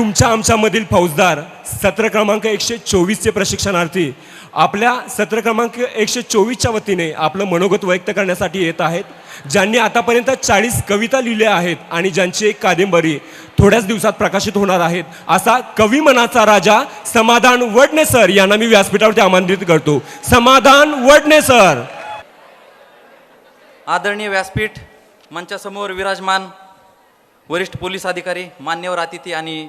तुमच्या आमच्यामधील फौजदार सत्र क्रमांक एकशे चोवीसचे प्रशिक्षणार्थी आपल्या सत्र क्रमांक एकशे चोवीसच्या वतीने आपलं मनोगत व्यक्त करण्यासाठी येत आहेत ज्यांनी आतापर्यंत चाळीस कविता लिहिल्या आहेत आणि ज्यांची एक कादंबरी थोड्याच दिवसात प्रकाशित होणार आहेत. असा कवी मनाचा राजा समाधान वडणे सर यांना मी व्यासपीठावरती आमंत्रित करतो. समाधान वडणे सर! आदरणीय व्यासपीठ मंचासमोर विराजमान वरिष्ठ पोलीस अधिकारी मान्यवर अतिथी आणि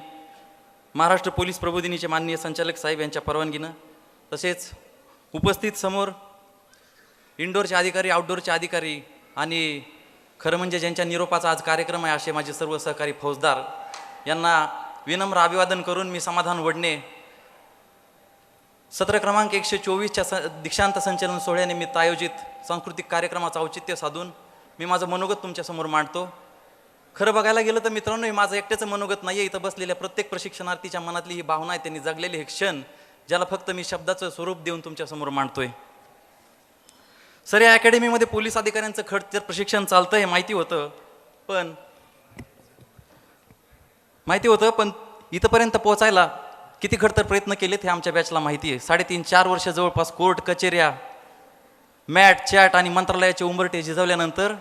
महाराष्ट्र पोलीस प्रबोधिनीचे माननीय संचालक साहेब यांच्या परवानगीनं तसेच उपस्थित समोर इंडोरचे अधिकारी आउटडोअरचे अधिकारी आणि खरं म्हणजे ज्यांच्या निरोपाचा आज कार्यक्रम आहे असे माझे सर्व सहकारी फौजदार यांना विनम्र अभिवादन करून मी समाधान वडणे. सत्र क्रमांक एकशे चोवीसच्या स दीक्षांत संचलन सोहळ्यानिमित्त आयोजित सांस्कृतिक कार्यक्रमाचं औचित्य साधून मी माझं मनोगत तुमच्यासमोर मांडतो. खरं बघायला गेलं तर मित्रांनो हे माझं एकट्याचं मनोगत नाही आहे इथं बसलेल्या प्रत्येक प्रशिक्षणार्थीच्या मनातली ही भावना आहे त्यांनी जगलेले हे क्षण ज्याला फक्त मी शब्दाचं स्वरूप देऊन तुमच्यासमोर मांडतोय. सर या अकॅडमीमध्ये पोलीस अधिकाऱ्यांचं खडतर प्रशिक्षण चालतं हे माहिती होतं पण माहिती होतं पण इथंपर्यंत पोहोचायला किती खडतर प्रयत्न केलेत हे आमच्या बॅचला माहिती आहे. साडेतीन चार वर्ष जवळपास कोर्ट कचेऱ्या मॅट चॅट आणि मंत्रालयाचे उंबरटे झिजवल्यानंतर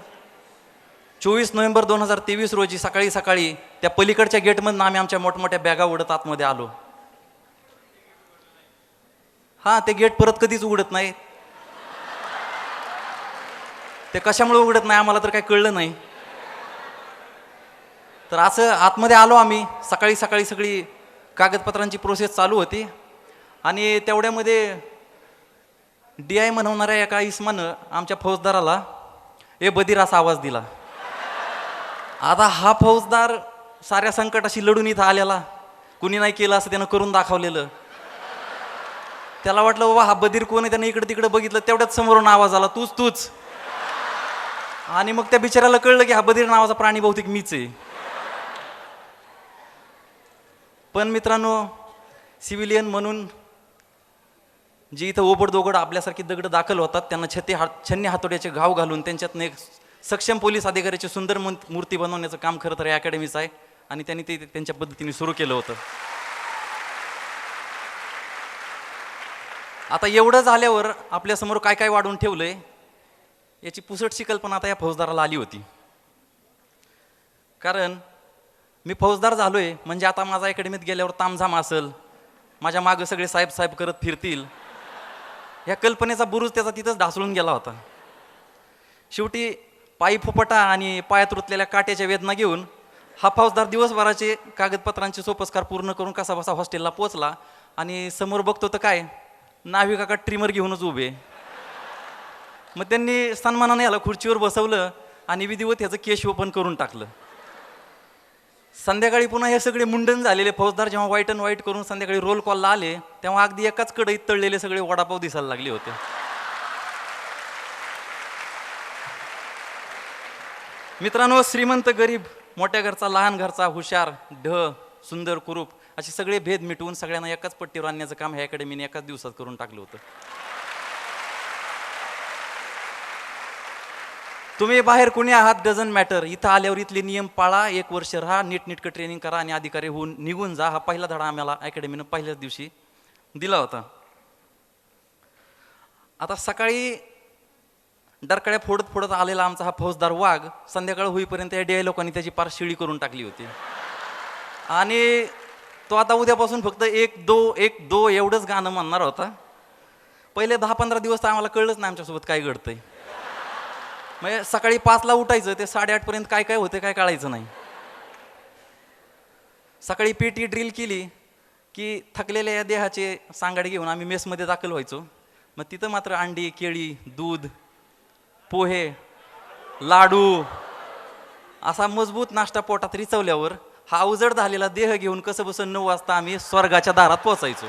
चोवीस नोव्हेंबर दोन हजार तेवीस रोजी सकाळी सकाळी त्या पलीकडच्या गेटमधनं आम्ही आमच्या मोठमोठ्या बॅगा उडत आतमध्ये आलो. हां ते गेट परत कधीच उघडत नाही ते कशामुळे उघडत नाही आम्हाला तर काही कळलं नाही. तर असं आतमध्ये आलो आम्ही. सकाळी सकाळी सगळी कागदपत्रांची प्रोसेस चालू होती. आणि तेवढ्यामध्ये डी आय म्हणवणाऱ्या एका इस्मानं आमच्या फौजदाराला ए बधीर असा आवाज दिला. आता हा फौजदार साऱ्या संकटाशी लढून इथं आलेला. कुणी नाही केलं असं त्यानं करून दाखवलेलं. त्याला वाटलं बाबा हा बधीर कोण आहे? त्यानं इकडे तिकडे बघितलं तेवढ्याच समोरून आवाज आला तूच तूच. आणि मग त्या बिचाऱ्याला कळलं की हा बधीर नावाचा प्राणी बहुतेक मीच आहे. पण मित्रांनो सिव्हिलियन म्हणून जे इथं ओबड दोघड आपल्यासारखी दगड दाखल होतात त्यांना छते हात छन्नी हातोड्याचे घाव घालून त्यांच्यातनं एक सक्षम पोलीस अधिकाऱ्याची सुंदर मूर्ती बनवण्याचं काम खरं तर या अकॅडमीचं आहे. आणि त्यांनी ते त्यांच्या पद्धतीने सुरू केलं होतं. आता एवढं झाल्यावर आपल्यासमोर काय काय वाढून आहे याची पुसटशी कल्पना आता या फौजदाराला आली होती. कारण मी फौजदार झालो आहे म्हणजे आता माझा अकॅडमीत गेल्यावर तामझाम असेल माझ्या मागं सगळे साहेब साहेब करत फिरतील. ह्या कल्पनेचा बुरुज त्याचा तिथंच ढासळून गेला होता. शेवटी पायी फुपटा आणि पायात रुतलेल्या काट्याच्या वेदना घेऊन हा फौजदार दिवसभराचे कागदपत्रांचे सोपस्कार पूर्ण करून कसा बसा हॉस्टेलला पोचला आणि समोर बघतो तर काय नाविकाका ट्रिमर घेऊनच उभे. मग त्यांनी सन्मानाने याला खुर्चीवर बसवलं आणि विधिवत ह्याचं केश ओपन करून टाकलं. संध्याकाळी पुन्हा हे सगळे मुंडन झालेले फौजदार जेव्हा व्हाईट अँड व्हाईट करून संध्याकाळी रोल कॉलला आले तेव्हा अगदी एकाच कडईत तळलेले सगळे वडापाव दिसायला लागले होते. मित्रांनो श्रीमंत गरीब मोठ्या घरचा लहान घरचा हुशार ढ सुंदर कुरूप असे सगळे भेद मिटवून सगळ्यांना एकाच पट्टीवर आणण्याचं काम ह्या अकॅडमीने एकाच दिवसात करून टाकलं होतं. तुम्ही बाहेर कुणी आहात डझंट मॅटर इथं आल्यावर इथले नियम पाळा एक वर्ष राहा नीटनीटकं ट्रेनिंग करा आणि अधिकारी होऊन निघून जा. हा पहिला धडा आम्हाला अकॅडमीनं पहिल्याच दिवशी दिला होता. आता सकाळी डरकड्या फोडत फोडत आलेला आमचा हा फौजदार वाघ संध्याकाळ होईपर्यंत या डी लोकांनी त्याची पार शिळी करून टाकली होती. आणि तो आता उद्यापासून फक्त एक दो एक दो एवढंच गाणं म्हणणार होता. पहिले दहा पंधरा दिवस तर आम्हाला कळलंच नाही आमच्यासोबत काय घडतंय. म्हणजे सकाळी पाचला उठायचं ते साडेआठपर्यंत काय काय होते काय कळायचं नाही. सकाळी पेटी ड्रिल केली की थकलेल्या या देहाचे सांगाडे घेऊन आम्ही मेसमध्ये दाखल व्हायचो. मग तिथं मात्र अंडी केळी दूध पोहे लाडू असा मजबूत नाश्ता पोटात रिचवल्यावर हा अवजड झालेला देह घेऊन कसं बसून नऊ वाजता आम्ही स्वर्गाच्या दारात पोचायचो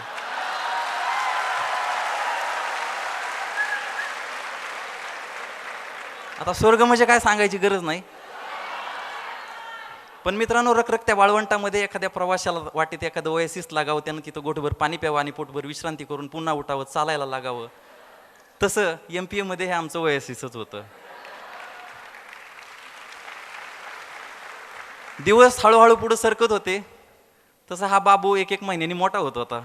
आता स्वर्ग म्हणजे काय सांगायची गरज नाही. पण मित्रांनो रखरखत्या वाळवंटामध्ये एखाद्या प्रवाशाला वाटेत एखादं ओएसिस लागावं त्यानं तिथं गोठभर पाणी प्यावं आणि पोटभर विश्रांती करून पुन्हा उठावं चालायला लागावं. तसं एम पी एमध्ये हे आमचं वयसीचंच होतं. दिवस हळूहळू पुढे सरकत होते. तसा हा बाबू एक एक महिन्यानी मोठा होत होता.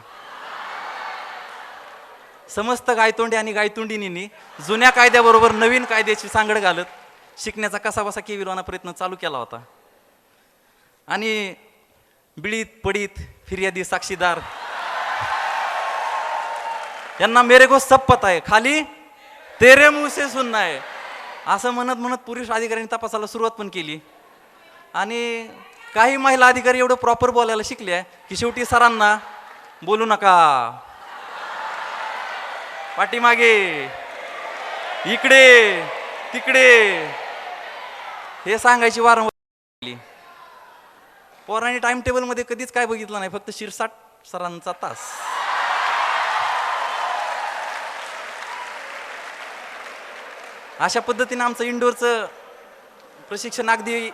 समस्त गायतोंडी आणि गायतोंडीनी जुन्या कायद्याबरोबर नवीन कायद्याची सांगड घालत शिकण्याचा कसा बसा केविलवाना प्रयत्न चालू केला होता. आणि बिळीत पडीत फिर्यादी साक्षीदार यांना मेरे को सब पता आहे खाली तेरे मुसे से सुनना आहे असं म्हणत म्हणत पुरुष अधिकाऱ्यांनी तपासाला सुरुवात पण केली. आणि काही महिला अधिकारी एवढं प्रॉपर बोलायला शिकले की शेवटी सरांना बोलू नका. पाठीमागे. इकडे. तिकडे. हे सांगायची वारंवार पोरांनी टाइम टेबलमध्ये कधीच काय बघितलं नाही फक्त शिरसाट सरांचा तास. अशा पद्धतीनं आमचं इंडोरचं प्रशिक्षण अगदी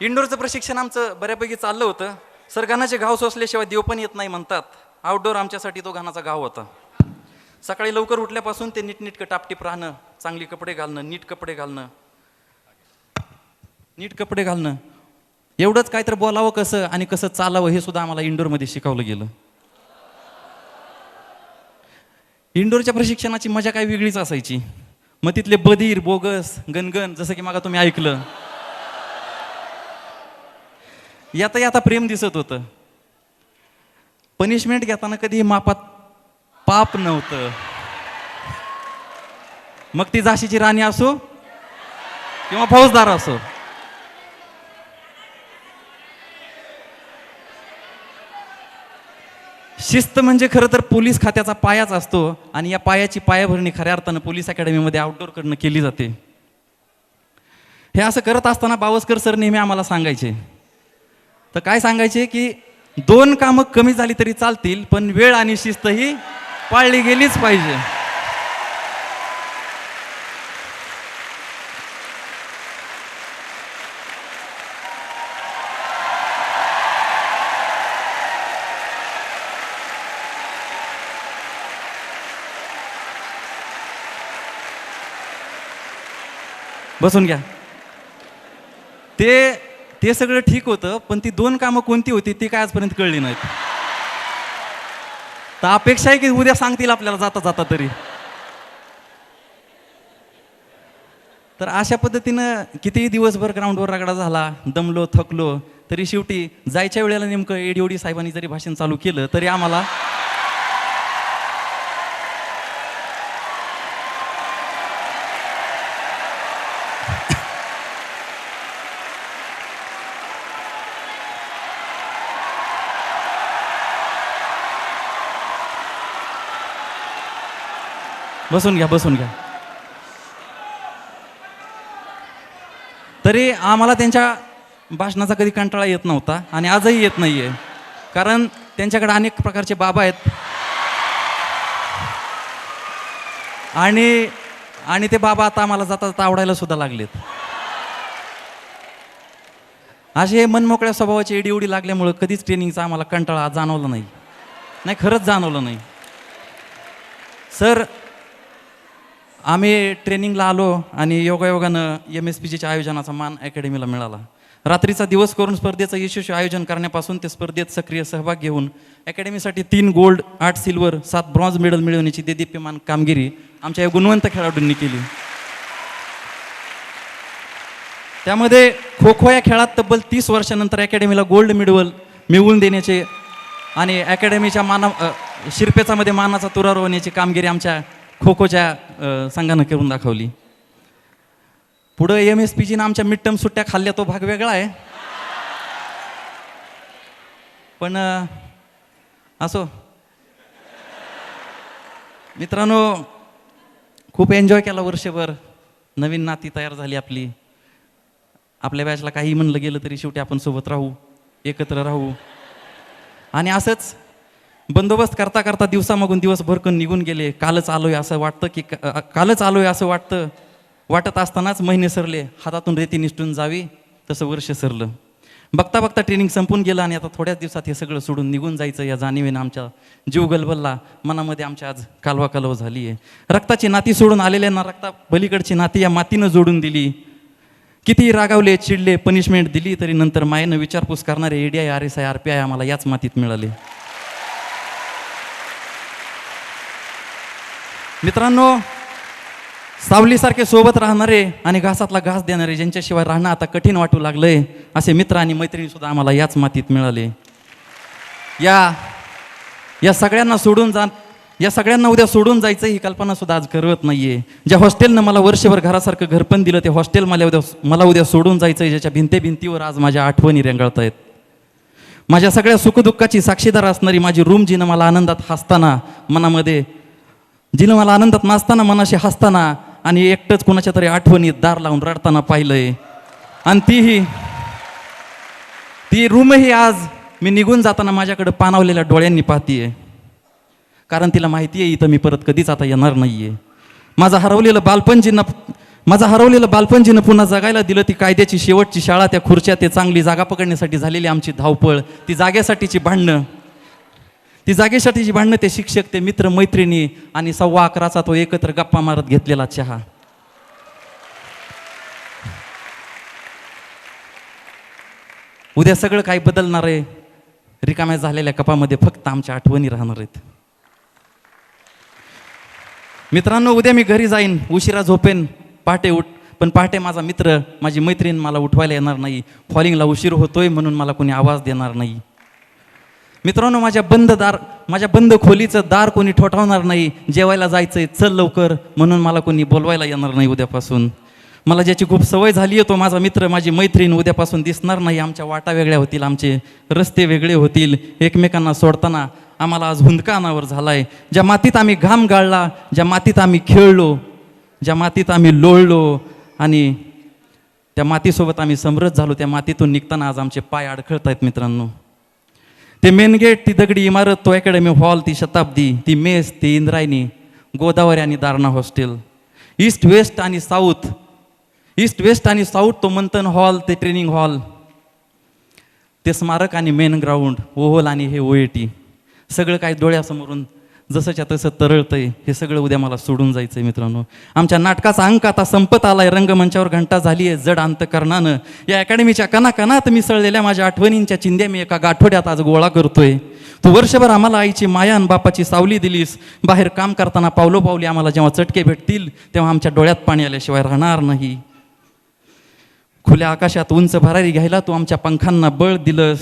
इंडोरचं प्रशिक्षण आमचं बऱ्यापैकी चाललं होतं. सर घानाचे घाव सोसल्याशिवाय देव पण येत नाही म्हणतात. आउटडोअर आमच्यासाठी तो घानाचा घाव होता. सकाळी लवकर उठल्यापासून ते नीटनीटकं टापटीप राहणं चांगली कपडे घालणं नीट कपडे घालणं. नीट कपडे घालणं. एवढंच काय तर बोलावं कसं आणि कसं चालावं हे सुद्धा आम्हाला इंडोरमध्ये शिकवलं गेलं. इंडोरच्या प्रशिक्षणाची मजा काय वेगळीच असायची. मग तिथले बधीर बोगस गणगण जसं की मागा तुम्ही ऐकलं. यात आता प्रेम दिसत होतं. पनिशमेंट घेताना कधी मापात पाप नव्हतं. मग ती झाशीची राणी असो किंवा फौजदार असो. शिस्त म्हणजे खरं तर पोलीस खात्याचा पायाच असतो आणि या पायाची पायाभरणी खऱ्या अर्थानं पोलीस अकॅडमीमध्ये आउटडोअरकडनं केली जाते. हे असं करत असताना बावस्कर सर नेहमी आम्हाला सांगायचे. तर काय सांगायचे की दोन कामं कमी झाली तरी चालतील पण वेळ आणि शिस्त ही पाळली गेलीच पाहिजे. बसून घ्या. ते ते सगळं ठीक होतं पण ती दोन कामं कोणती होती ती काय आजपर्यंत कळली नाहीत. तर अपेक्षा आहे की उद्या सांगतील आपल्याला जाता जाता तरी. तर अशा पद्धतीनं कितीही दिवसभर ग्राउंडवर रगडा झाला दमलो थकलो तरी शेवटी जायच्या वेळेला नेमकं एडीओडी साहेबांनी जरी भाषण चालू केलं तरी आम्हाला बसून घ्या बसून घ्या. तरी आम्हाला त्यांच्या भाषणाचा कधी कंटाळा येत नव्हता आणि आजही येत नाहीये. कारण त्यांच्याकडे अनेक प्रकारचे बाबा आहेत. आणि आणि ते बाबा आता आम्हाला जाता जाता आवडायला सुद्धा लागलेत. असे हे मनमोकळ्या स्वभावाची एडी उडी लागल्यामुळं कधीच ट्रेनिंगचा आम्हाला कंटाळा जाणवला नाही. नाही खरंच जाणवलं नाही. सर आम्ही ट्रेनिंगला आलो आणि योगायोगानं एम एस पी जीच्या आयोजनाचा मान अकॅडमीला मिळाला. रात्रीचा दिवस करून स्पर्धेचं यशस्वी आयोजन करण्यापासून ते स्पर्धेत सक्रिय सहभाग घेऊन अकॅडमीसाठी तीन गोल्ड आठ सिल्वर सात ब्रॉन्झ मेडल मिळवण्याची देदीप्यमान कामगिरी आमच्या या गुणवंत खेळाडूंनी केली. त्यामध्ये खो खो या खेळात तब्बल तीस वर्षानंतर अकॅडमीला गोल्ड मेडल मिळवून देण्याचे आणि अकॅडमीच्या माना शिरपेचामध्ये मानाचा तुरा रोवण्याची कामगिरी आमच्या खो खोच्या संघानं करून दाखवली. पुढं एम एस पी जीनं आमच्या मिड टर्म सुट्ट्या खाल्ल्या तो भाग वेगळा आहे. पण असो. मित्रांनो खूप एन्जॉय केला वर्षभर. नवीन नाती तयार झाली आपली. आपल्या बॅचला काही म्हणलं गेलं तरी शेवटी आपण सोबत राहू एकत्र राहू. आणि असंच बंदोबस्त करता करता दिवसामागून दिवस भरकन निघून गेले. कालच आलोय असं वाटतं की कालच आलोय असं वाटतं. वाटत असतानाच महिने सरले. हातातून रेती निसटून जावी तसं वर्ष सरलं. बघता बघता ट्रेनिंग संपून गेलं आणि आता थोड्याच दिवसात हे सगळं सोडून निघून जायचं या जाणीवेनं आमच्या जीव गलबलला. मनामध्ये आमच्या आज कालवा कालव झाली आहे रक्ताची नाती सोडून आलेल्यांना रक्ता पलीकडची नाती या मातीनं जोडून दिली. कितीही रागावले चिडले पनिशमेंट दिली तरी नंतर मायेनं विचारपूस करणारे ADI R S I R P I आम्हाला याच मातीत मिळाले. मित्रांनो सावलीसारखे सोबत राहणारे आणि घासातला घास देणारे ज्यांच्याशिवाय राहणं आता कठीण वाटू लागलंय असे मित्र आणि मैत्रिणी सुद्धा आम्हाला याच मातीत मिळाले. या या सगळ्यांना सोडून जा या सगळ्यांना उद्या सोडून जायचं ही कल्पना सुद्धा आज करवत नाहीये. ज्या हॉस्टेलनं मला वर्षभर घरासारखं घर पण दिलं ते हॉस्टेल मला उद्या मला उद्या सोडून जायचं ज्याच्या भिंते भिंतीवर आज माझ्या आठवणी रेंगाळत आहेत माझ्या सगळ्या सुखदुःखाची साक्षीदार असणारी माझी रूम जिनं मला आनंदात हसताना मनामध्ये जिनं मला आनंदात नाचताना मनाशी हसताना आणि एकटंच कुणाच्या तरी आठवणीत दार लावून रडताना पाहिलंय. आणि तीही ती रूमही आज मी निघून जाताना माझ्याकडे पानावलेल्या डोळ्यांनी पाहतीये. कारण तिला माहिती आहे इथं मी परत कधीच आता येणार नाहीये. माझं हरवलेलं बालपण जिनं माझं हरवलेलं बालपण जिनं पुन्हा जगायला दिलं ती कायद्याची शेवटची शाळा त्या खुर्च्या ते चांगली जागा पकडण्यासाठी झालेली आमची धावपळ ती जागेसाठीची भांडणं. ती जागेसाठीची भांडणं ते शिक्षक ते मित्र मैत्रिणी आणि सव्वा अकराचा तो एकत्र गप्पा मारत घेतलेला चहा. उद्या सगळं काही बदलणार आहे. रिकाम्या झालेल्या कपामध्ये फक्त आमच्या आठवणी राहणार आहेत. मित्रांनो उद्या मी घरी जाईन उशिरा झोपेन पहाटे उठ पण पहाटे माझा मित्र माझी मैत्रीण मला उठवायला येणार नाही. फॉलिंगला उशीर होतोय म्हणून मला कोणी आवाज देणार नाही. मित्रांनो माझ्या बंद दार माझ्या बंद खोलीचं दार कोणी ठोठावणार नाही जेवायला जायचंय चल लवकर म्हणून मला कोणी बोलवायला येणार नाही उद्यापासून. मला ज्याची खूप सवय झाली आहे तो माझा मित्र माझी मैत्रीण उद्यापासून दिसणार नाही आमच्या वाटा वेगळ्या होतील आमचे रस्ते वेगळे होतील एकमेकांना सोडताना आम्हाला आज हुंदका अनावर आहे ज्या मातीत आम्ही घाम गाळला ज्या मातीत आम्ही खेळलो ज्या मातीत आम्ही लोळलो आणि त्या मातीसोबत आम्ही समृद्ध झालो त्या मातीतून निघताना आज आमचे पाय अडखळत आहेत मित्रांनो. ते मेन गेट ती दगडी इमारत तो अकॅडमी हॉल ती शताब्दी ती मेस ती इंद्रायणी गोदावरी आणि दारणा हॉस्टेल ईस्ट वेस्ट आणि साऊथ ईस्ट वेस्ट आणि साऊथ तो मंथन हॉल ते ट्रेनिंग हॉल ते स्मारक आणि मेन ग्राउंड ओहोल आणि हे ओ टी सगळं काही डोळ्यासमोरून जसंच्या तसं तरळतंय हे सगळं उद्या मला सोडून जायचं आहे मित्रांनो. आमच्या नाटकाचा अंक आता संपत आलाय रंगमंचावर घंटा झाली आहे जड अंतकरणानं. या अकॅडमीच्या कणाकणात मिसळलेल्या माझ्या आठवणींच्या चिंध्या मी एका गाठोड्यात आज गोळा करतोय. तू वर्षभर आम्हाला आईची माया आणि बापाची सावली दिलीस. बाहेर काम करताना पावलोपावली आम्हाला जेव्हा चटके भेटतील तेव्हा आमच्या डोळ्यात पाणी आल्याशिवाय राहणार नाही. खुल्या आकाशात उंच भरारी घ्यायला तू आमच्या पंखांना बळ दिलंस.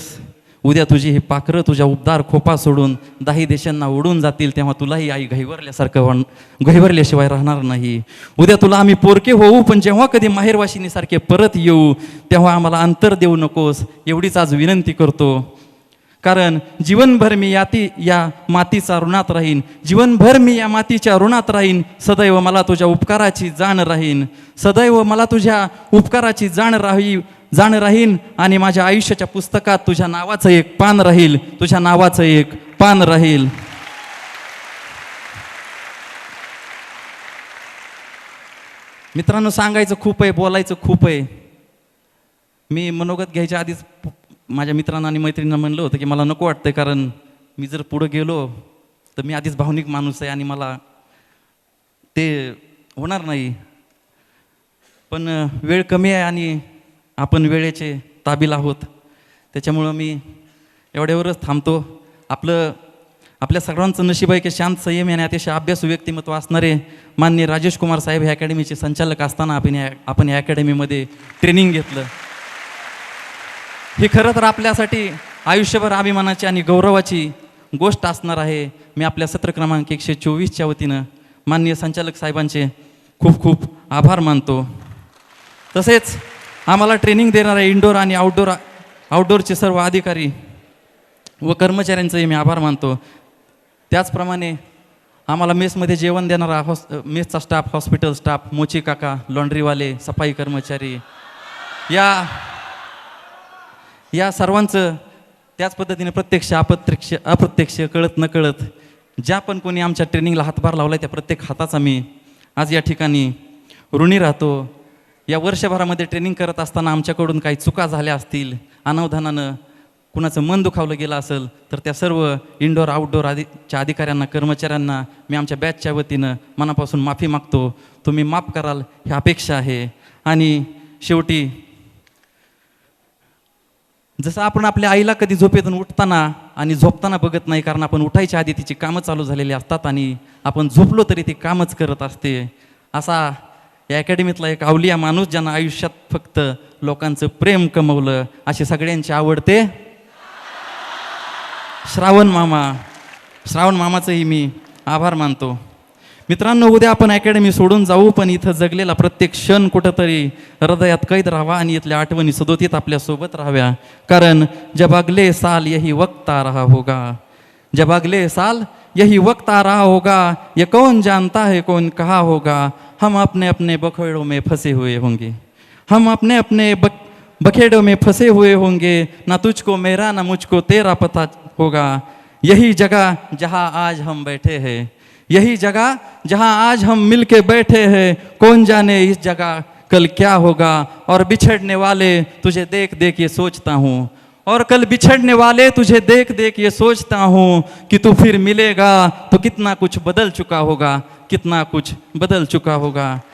उद्या तुझी ही पाखरं तुझ्या उबदार खोपा सोडून दाही देशांना उडून जातील तेव्हा तुलाही आई घैवरल्यासारखं वन घैवरल्याशिवाय राहणार नाही. उद्या तुला आम्ही पोरके होऊ पण जेव्हा कधी माहेरवाशिनीसारखे परत येऊ तेव्हा आम्हाला अंतर देऊ नकोस एवढीच आज विनंती करतो. कारण जीवनभर मी याती या मातीचा ऋणात राहीन. जीवनभर मी या मातीच्या ऋणात राहीन. सदैव मला तुझ्या उपकाराची जाण राहीन. सदैव मला तुझ्या उपकाराची जाण राही जाण राहीन आणि माझ्या आयुष्याच्या पुस्तकात तुझ्या नावाचं एक पान राहील. तुझ्या नावाचं एक पान राहील. मित्रांनो सांगायचं खूप आहे बोलायचं खूप आहे. मी मनोगत घ्यायच्या आधीच माझ्या मित्रांना आणि मैत्रिणींना म्हणलं होतं की मला नको वाटतंय कारण मी जर पुढं गेलो तर मी आधीच भावनिक माणूस आहे आणि मला ते होणार नाही. पण वेळ कमी आहे आणि आपण वेळेचे ताबील आहोत. त्याच्यामुळं मी एवढ्यावरच थांबतो. आपलं आपल्या सर्वांचं नशीब आहे की शांत संयम आणि अतिशय अभ्यासू व्यक्तिमत्व असणारे मान्य राजेश कुमार साहेब ह्या अकॅडमीचे संचालक असताना आपण या आपण या अकॅडमीमध्ये ट्रेनिंग घेतलं. ही खरं तर आपल्यासाठी आयुष्यभर अभिमानाची आणि गौरवाची गोष्ट असणार आहे. मी आपल्या सत्र क्रमांक एकशे चोवीसच्या वतीनं माननीय संचालक साहेबांचे खूप खूप आभार मानतो. तसेच आम्हाला ट्रेनिंग देणारा इंडोर आणि आउटडोर आउटडोरचे सर्व अधिकारी व कर्मचाऱ्यांचंही मी आभार मानतो. त्याचप्रमाणे आम्हाला मेसमध्ये जेवण देणारा हॉस मेसचा स्टाफ हॉस्पिटल स्टाफ मोची काका लॉन्ड्रीवाले सफाई कर्मचारी या या सर्वांचं त्याच पद्धतीने प्रत्यक्ष अप्रत्यक्ष अप्रत्यक्ष कळत न कळत ज्या पण कोणी आमच्या ट्रेनिंगला हातभार लावला त्या प्रत्येक हाताचा मी आज या ठिकाणी ऋणी राहतो. या वर्षभरामध्ये ट्रेनिंग करत असताना आमच्याकडून काही चुका झाल्या असतील अनावधानानं कुणाचं मन दुखावलं गेलं असेल तर त्या सर्व इंडोर आउटडोर आधीच्या अधिकाऱ्यांना कर्मचाऱ्यांना मी आमच्या बॅचच्या वतीनं मनापासून माफी मागतो. तुम्ही माफ कराल ही अपेक्षा आहे. आणि शेवटी जसं आपण आपल्या आईला कधी झोपेतून उठताना आणि झोपताना बघत नाही कारण आपण उठायच्या आधी तिची कामं चालू झालेली असतात आणि आपण झोपलो तरी ती कामच करत असते असा या अकॅडमीतला एक अवलिया माणूस ज्यांना आयुष्यात फक्त लोकांचं प्रेम कमवलं असे सगळ्यांचे आवडते श्रावण मामा. श्रावण मामाचंही मी आभार मानतो. मित्रांनो उद्या आपण अकॅडमी सोडून जाऊ पण इथं जगलेला प्रत्येक क्षण कुठंतरी हृदयात कैद राहावा आणि इथल्या आठवणी सदोतीत आपल्यासोबत राहाव्या. कारण जबागले साल यही वक्ता रहा होगा. जब अगले साल यही वक्त आ रहा होगा, ये कौन जानता है, कौन कहा होगा, हम अपने अपने बखेड़ों में फंसे हुए होंगे। हम अपने अपने बक बखेड़ों में फंसे हुए होंगे, ना तुझको मेरा, ना मुझको तेरा पता होगा। यही जगह जहाँ आज हम बैठे हैं। यही जगह जहाँ आज हम मिल के बैठे हैं। कौन जाने इस जगह कल क्या होगा, और बिछड़ने वाले तुझे देख देख ये सोचता हूँ। और कल बिछड़ने वाले तुझे देख देख ये सोचता हूँ कि तू फिर मिलेगा तो कितना कुछ बदल चुका होगा कितना कुछ बदल चुका होगा।